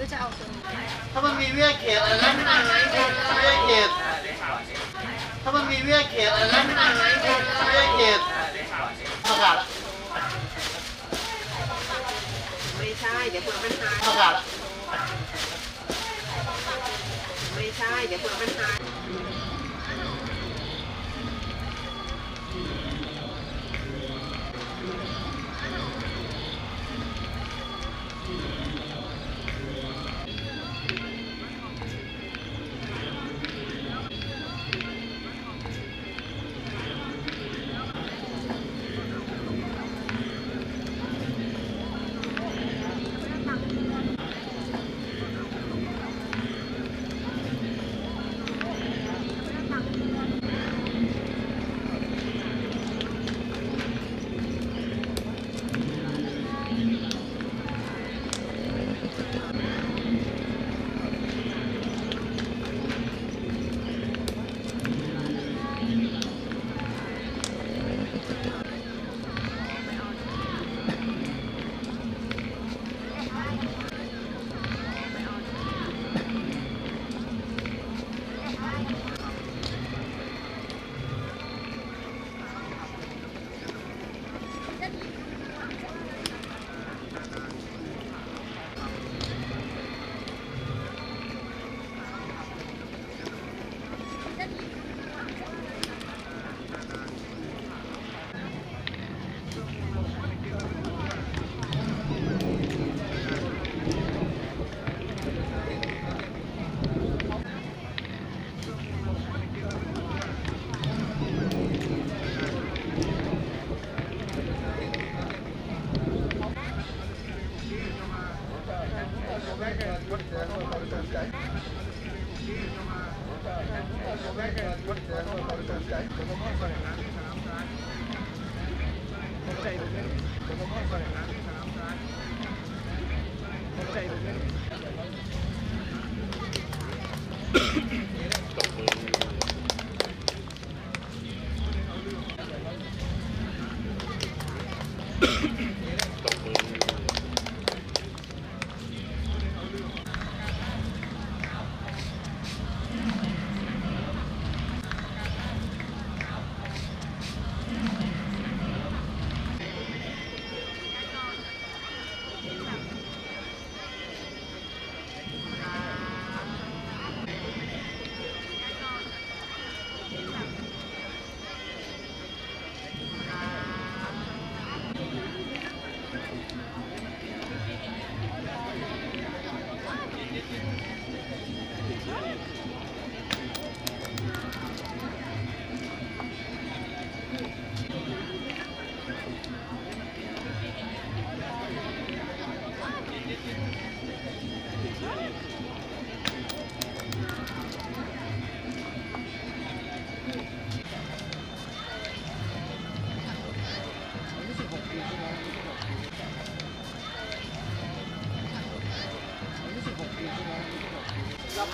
ือจะเอาตัวถ้ามันมีเวียเขตอะไรนะเวียเขตถ้ามันมีเวียเขตอะไรนะเวียเขตประกาศไม่ใช่เดี๋ยวเผื่อปัญหาประกาศไม่ใช่เดี๋ยวเผื่อปัญหา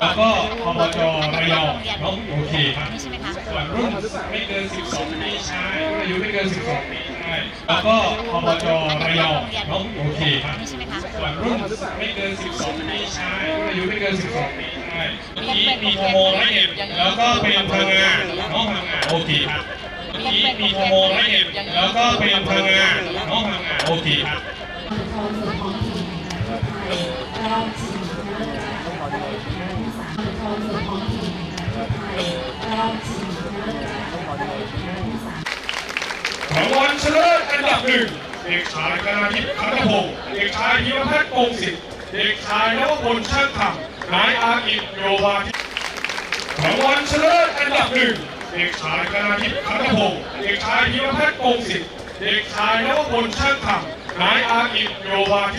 แล้วก็อบจระยองเนาะโอเคครับ นี่ใช่ไหมคะ ส่วนรุ่นไม่เกิน 12 ปีชายรุ่นอายุไม่เกิน 12 ปีชายแล้วก็อบจระยองเนาะโอเคครับ นี่ใช่ไหมคะ ส่วนรุ่นไม่เกิน 12 ปีชายรุ่นอายุไม่เกิน 12 ปีชายมีมีโทโมร้อยเอ็ดแล้วก็เป็นพังงาน้องพังงาโอเคครับมีมีโทโมร้ อยเอ็ดแล้วก็เป็นพังงาน้องพังงาโอเคครับรางวัลชนะเลิศอันดับหนึ่งเด็กชายกนาทิพย์คัตพงศ์เด็กชายพิมพัฒน์กงศิษย์เด็กชายนวพลช่างธรรมนายอากิจโยวาทิรางวัลชนะเลิศอันดับหนึ่ง เด็กชายกนาทิพย์คัตพงศ์เด็กชายยิวพัฒน์กงศิษย์เด็กชายนวพลช่างธรรมนายอาอิโยวาทิ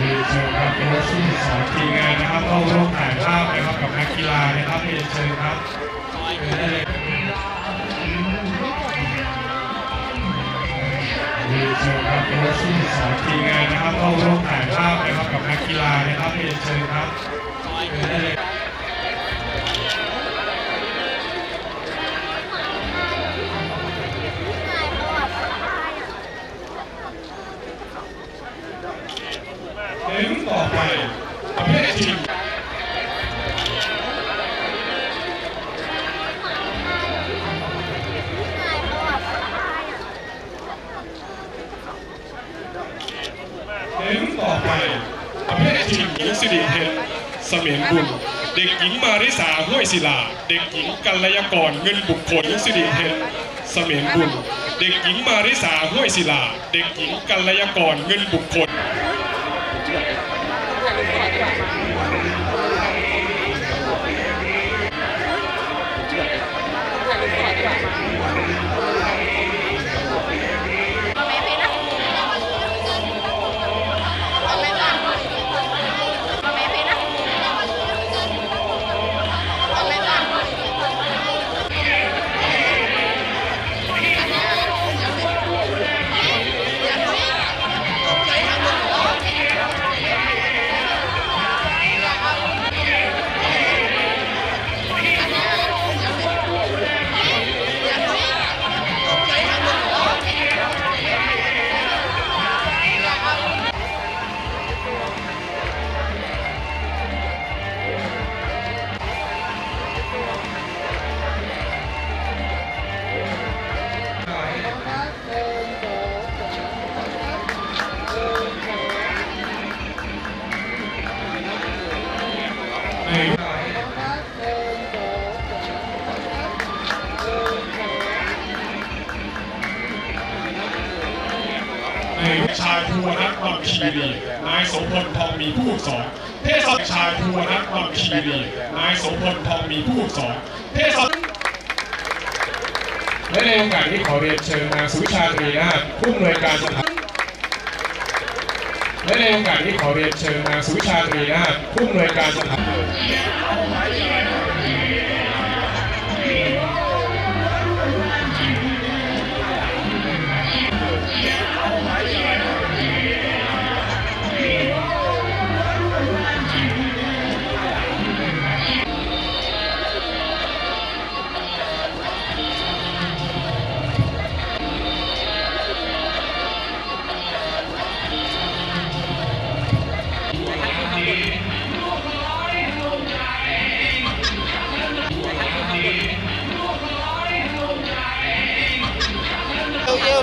รียนเชิญครับโค้ชที่สอนทีมงานนะครับเข้าร่วมถ่ายภาพนะครับกับนักกีฬานะครับเรียนเชิญครับเชิญได้เลยเรียนเชิญครับโค้ชที่สอนทีมงานนะครับเข้าร่วมถ่ายภาพนะครับกับนักกีฬานะครับเรียนเชิญครับเชิญได้เลย หญิงสิริเพชรเสมียนบุญเด็กหญิงมาริสาห้วยศิลา เด็กหญิงกัลยากรเงินบุคคลสิริเพชรเสมียนบุญเด็กหญิงมาริสาห้วยศิลา เด็กหญิงกัลยากรเงินบุคคล นัทวังคีรีนายสมพลทองมีผู้สอนเทศและในโอกาสนี้ขอเรียนเชิญนางสุวิชาตรีนาถผู้อำนวยการสถานและในโอกาสนี้ขอเรียนเชิญนางสุวิชาตรีนาถผู้อำนวยการสถาน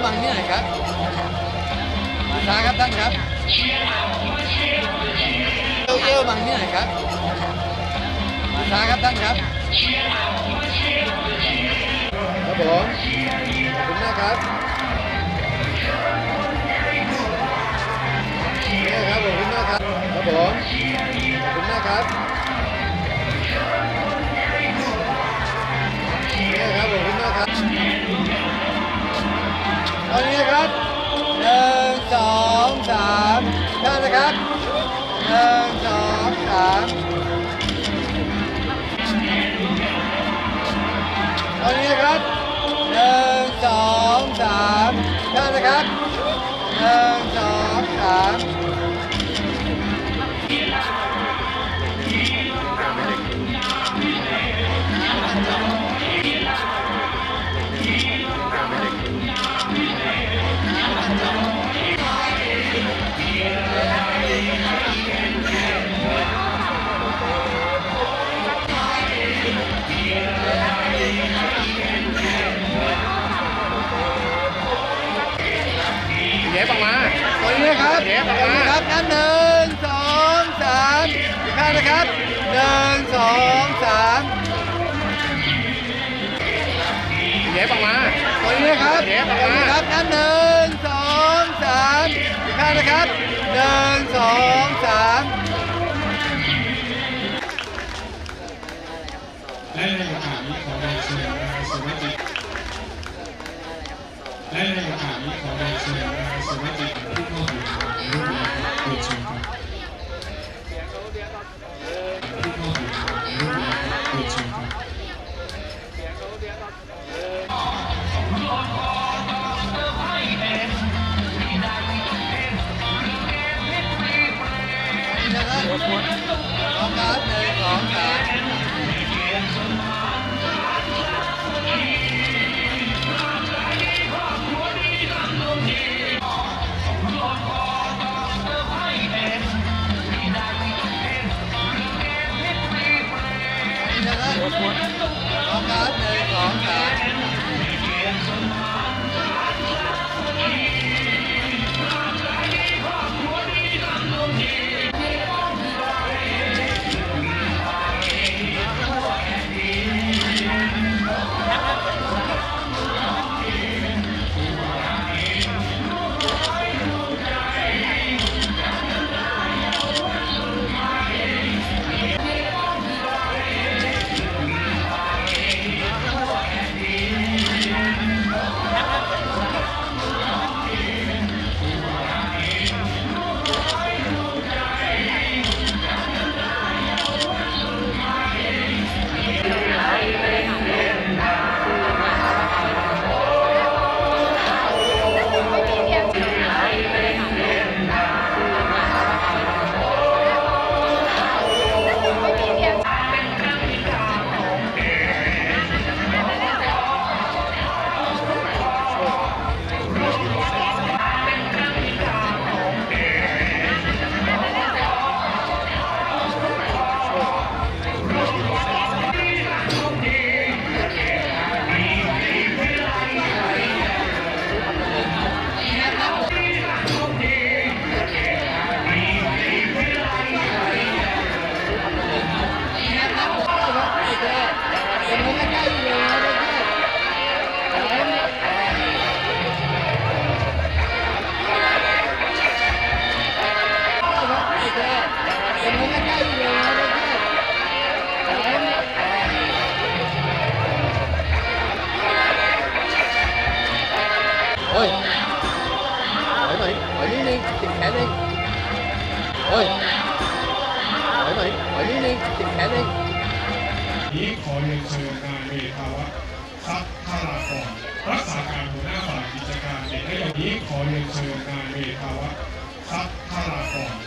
เที่ยวเที่ยวบางที่ไหนครับช้าครับท่านครับเที่ยวเที่ยวบางที่ไหนครับช้าครับท่านครับครับผมขอบคุณมากครับนี่ครับขอบคุณมากครับครับผมขอบคุณมากครับนี่ครับขอบคุณมากครับตอนนี้นะครับหนึ่งสองสามท่านนะครับหนึ่งสองสามตอนนี้นะครับหนึ่งสองสามท่านนะครับหนึ่งสองสาม เย้ปังมาตอนนี้นะครับเย้ปังมาครับนั่นหนึ่งสองสามอีกข้างนะครับหนึ่งสองสามและในโอกาสนี้ขอเรียนเชิญนายสุวัสดิ์และในโอกาสนี้ขอเรียนเชิญนายสุวัสดิ์ นเชิญนายเมธาวะทรัพย์ธารากร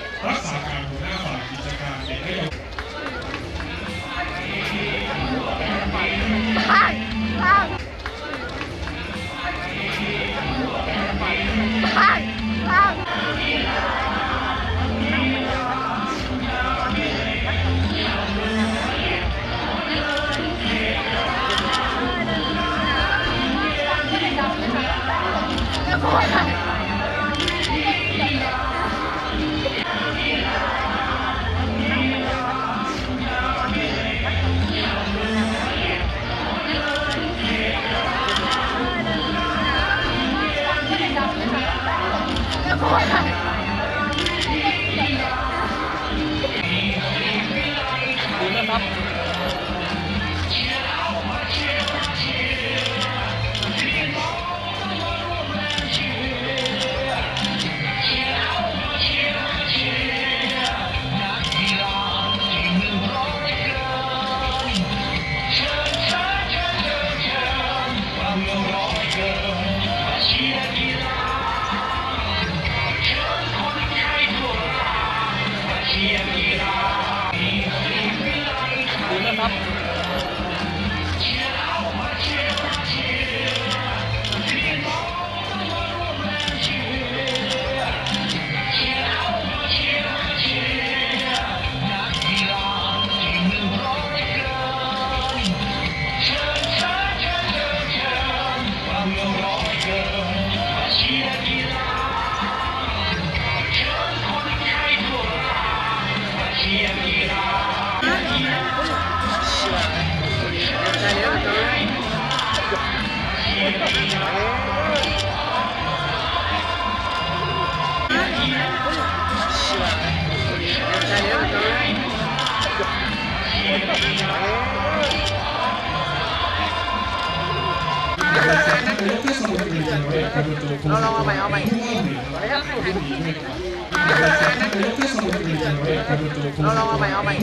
了。เราลองเอาใหม่เอาใหม่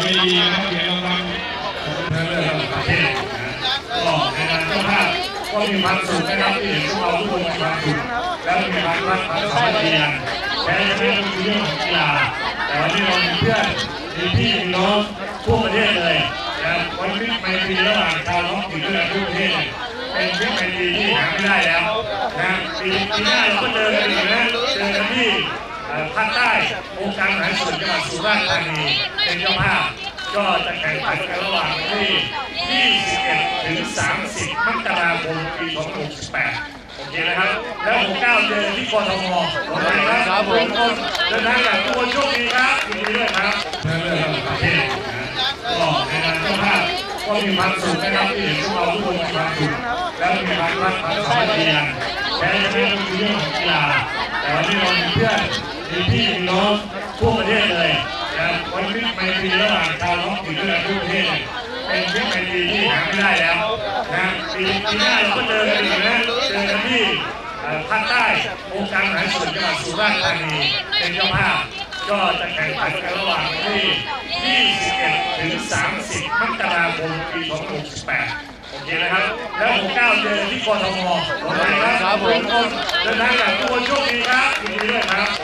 ไว้ดีนะครับเหรียญรางวัลเรื่องระดับประเทศนะก็ในงานเจ้าภาพก็มีความสุขนะครับที่เห็นพวกเราทุกคนมีความสุขแล้วมีความรักความสามัคคีกันแม้จะไม่ต้องคือเรื่องของกีฬาแต่วันนี้เรามีเพื่อนมีพี่มีน้องทั่วประเทศเลยนะวันนี้ไมตรีระหว่างชาวท้องถิ่นด้วยกันทั่วประเทศเนี่ยเป็นมิตรไมตรีที่หาไม่ได้แล้วนะปีหน้าเราก็เจอกันอีกนะเจอกันที่ ภาคใต้องค์การมหาส่วนจังหวัดสุราษฎร์ธานีเป็นเจ้าภาพก็จะแข่งขันกันระหว่างวันที่ 21 ถึง 30 มกราคม ปี 2568 โอเคนะครับ แล้วผมก้าวเจอที่กทมโอเคครับครับผมทุกคนเดินทางกลับทุกคนโชคดีครับยินดีด้วยครับเรื่องระดับประเทศก็ในงานเจ้าภาพก็มีความสุขนะครับที่เห็นพวกเราทุกคนมีความสุขแล้วมีความรักความสามัคคีกันแม้จะไม่ต้องคือเรื่องของกีฬาแต่วันนี้เรามีเพื่อน มีพี่มีน้องทั่วประเทศเลยนะวันนี้ไมตรีระหว่างชาวท้องถิ่นด้วยกันทั่วประเทศเนี่ยเป็นมิตรไมตรีที่หาไม่ได้แล้วนะปีปีหน้าเราก็เจอกันอีกนะเจอกันที่เอ่อภาคใต้องค์การมหาส่วนจังหวัดสุราษฎร์ธานีเป็นเจ้าภาพก็จะแข่งขันกันระหว่างวันที่ 21 ถึง 30 มกราคม ปี2568 โอเคนะครับ แล้วผมก้าวเจอที่กทมโอเคครับครับผมทุกคนเดินทางกลับทุกคนโชคดีครับยินดีด้วยครับ